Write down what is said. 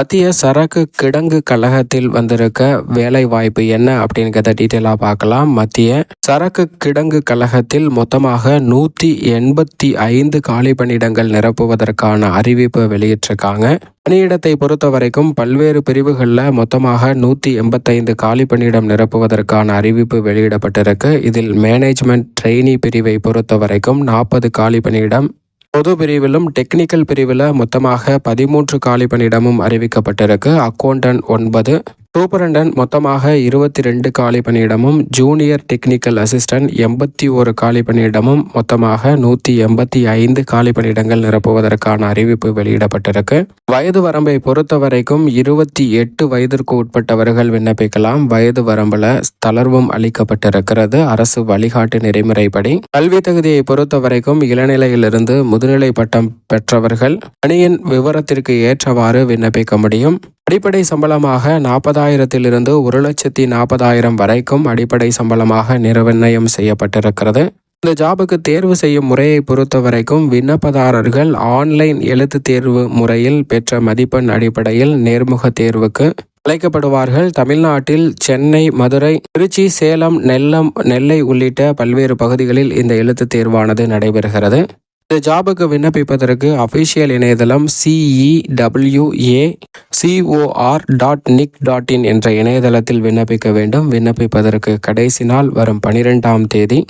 மத்திய சரக்கு கிடங்கு கழகத்தில் வந்திருக்க வேலை வாய்ப்பு என்ன அப்படிங்கிறத டீட்டெயிலாக பார்க்கலாம். மத்திய சரக்கு கிடங்கு கழகத்தில் மொத்தமாக நூற்றி எண்பத்தி ஐந்து காலி பணியிடங்கள் நிரப்புவதற்கான அறிவிப்பு வெளியிட்டிருக்காங்க. பணியிடத்தை பொறுத்த வரைக்கும் பல்வேறு பிரிவுகளில் மொத்தமாக நூற்றி எண்பத்தைந்து காலி பணியிடம் நிரப்புவதற்கான அறிவிப்பு வெளியிடப்பட்டிருக்கு. இதில் மேனேஜ்மெண்ட் ட்ரெயினி பிரிவை பொறுத்த வரைக்கும் நாற்பது காலி பணியிடம் பொது பிரிவிலும் டெக்னிக்கல் பிரிவில் மொத்தமாக பதிமூன்று காலி பணியிடமும் அறிவிக்கப்பட்டிருக்கு. அக்கௌண்டன்ட் ஒன்பது சூப்பரண்டன் மொத்தமாக இருபத்தி ரெண்டு காலி பணியிடமும் ஜூனியர் டெக்னிக்கல் அசிஸ்டன்ட் எண்பத்தி ஒரு காலி பணியிடமும் மொத்தமாக நூற்றி எண்பத்தி ஐந்து காலி பணியிடங்கள் நிரப்புவதற்கான அறிவிப்பு வெளியிடப்பட்டிருக்கு. வயது வரம்பை பொறுத்த வரைக்கும் இருபத்தி எட்டு வயதிற்கு உட்பட்டவர்கள் விண்ணப்பிக்கலாம். வயது வரம்பில் தளர்வும் அளிக்கப்பட்டிருக்கிறது. அரசு வழிகாட்டு நெறிமுறைப்படி கல்வி தகுதியை பொறுத்த வரைக்கும் இளநிலையிலிருந்து முதுநிலை பட்டம் பெற்றவர்கள் பணியின் விவரத்திற்கு ஏற்றவாறு விண்ணப்பிக்க முடியும். அடிப்படை சம்பளமாக நாற்பதாயிரத்திலிருந்து ஒரு லட்சத்தி நாற்பதாயிரம் வரைக்கும் அடிப்படை சம்பளமாக நிர்ணயம் செய்யப்பட்டிருக்கிறது. இந்த ஜாபுக்கு தேர்வு செய்யும் முறையை பொறுத்த வரைக்கும் விண்ணப்பதாரர்கள் ஆன்லைன் எழுத்து தேர்வு முறையில் பெற்ற மதிப்பெண் அடிப்படையில் நேர்முக தேர்வுக்கு அழைக்கப்படுவார்கள். தமிழ்நாட்டில் சென்னை மதுரை திருச்சி சேலம் நெல்லம் நெல்லை உள்ளிட்ட பல்வேறு பகுதிகளில் இந்த எழுத்து தேர்வானது நடைபெறுகிறது. இந்த ஜாபுக்கு விண்ணப்பிப்பதற்கு அஃபிஷியல் இணையதளம் CEWA COR dot nic dot in என்ற இணையதளத்தில் விண்ணப்பிக்க வேண்டும். விண்ணப்பிப்பதற்கு கடைசி நாள் வரும் பனிரெண்டாம் தேதி.